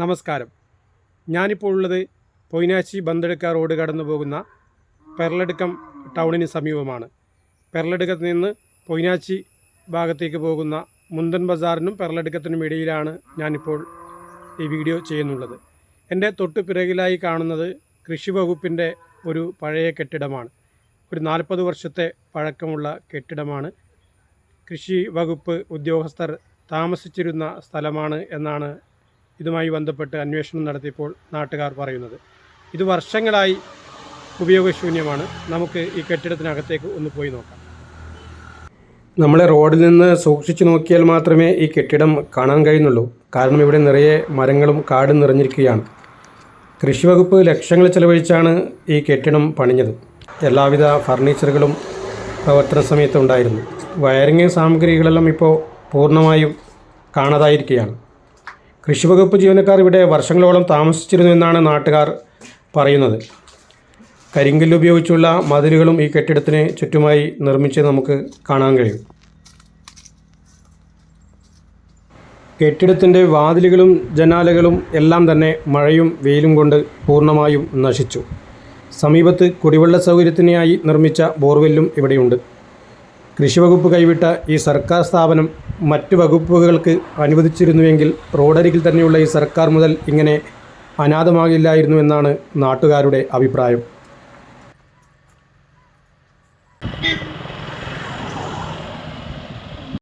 നമസ്കാരം. ഞാനിപ്പോൾ ഉള്ളത് പൊയ്നാശി ബന്തെടുക്ക റോഡ് കടന്നു പോകുന്ന പെർലടുക്കം ടൗണിന് സമീപമാണ്. പെർലടുക്കത്ത് നിന്ന് പൊയ്നാച്ചി ഭാഗത്തേക്ക് പോകുന്ന മുന്തൻ ബസാറിനും പെർലടുക്കത്തിനും ഇടയിലാണ് ഞാനിപ്പോൾ ഈ വീഡിയോ ചെയ്യുന്നുള്ളത്. എന്റെ തൊട്ട് പിറകിലായി കാണുന്നത് കൃഷി വകുപ്പിന്റെ ഒരു പഴയ കെട്ടിടമാണ്. ഒരു നാൽപ്പത് വർഷത്തെ പഴക്കമുള്ള കെട്ടിടമാണ്. കൃഷി വകുപ്പ് ഉദ്യോഗസ്ഥർ താമസിച്ചിരുന്ന സ്ഥലമാണ് എന്നാണ് ഇതുമായി ബന്ധപ്പെട്ട് അന്വേഷണം നടത്തിയപ്പോൾ നാട്ടുകാർ പറയുന്നത്. ഇത് വർഷങ്ങളായി ഉപയോഗശൂന്യമാണ്. നമുക്ക് ഈ കെട്ടിടത്തിനകത്തേക്ക് ഒന്ന് പോയി നോക്കാം. നമ്മളെ റോഡിൽ നിന്ന് സൂക്ഷിച്ചു നോക്കിയാൽ മാത്രമേ ഈ കെട്ടിടം കാണാൻ കഴിയുന്നുള്ളൂ. കാരണം ഇവിടെ നിറയെ മരങ്ങളും കാടും നിറഞ്ഞിരിക്കുകയാണ്. കൃഷിവകുപ്പ് ലക്ഷങ്ങൾ ചെലവഴിച്ചാണ് ഈ കെട്ടിടം പണിഞ്ഞത്. എല്ലാവിധ ഫർണിച്ചറുകളും പ്രവർത്തന സമയത്ത് ഉണ്ടായിരുന്നു വയറിങ് സാമഗ്രികളെല്ലാം ഇപ്പോൾ പൂർണമായും കാണാതായിരിക്കുകയാണ്. കൃഷിവകുപ്പ് ജീവനക്കാർ ഇവിടെ വർഷങ്ങളോളം താമസിച്ചിരുന്നു എന്നാണ് നാട്ടുകാർ പറയുന്നത്. കരിങ്കല്ല് ഉപയോഗിച്ചുള്ള മതിലുകളും ഈ കെട്ടിടത്തിന് ചുറ്റുമായി നിർമ്മിച്ച് നമുക്ക് കാണാൻ കഴിയും. കെട്ടിടത്തിന്റെ വാതിലുകളും ജനാലകളും എല്ലാം തന്നെ മഴയും വെയിലും കൊണ്ട് പൂർണമായും നശിച്ചു. സമീപത്ത് കുടിവെള്ള സൗകര്യത്തിനായി നിർമ്മിച്ച ബോർവെല്ലും ഇവിടെയുണ്ട്. കൃഷിവകുപ്പ് കൈവിട്ട ഈ സർക്കാർ സ്ഥാപനം മറ്റ് വകുപ്പുകൾക്ക് അനുവദിച്ചിരുന്നുവെങ്കിൽ റോഡരികിൽ തന്നെയുള്ള ഈ സർക്കാർ മുതൽ ഇങ്ങനെ അനാഥമാകില്ലായിരുന്നു എന്നാണ് നാട്ടുകാരുടെ അഭിപ്രായം.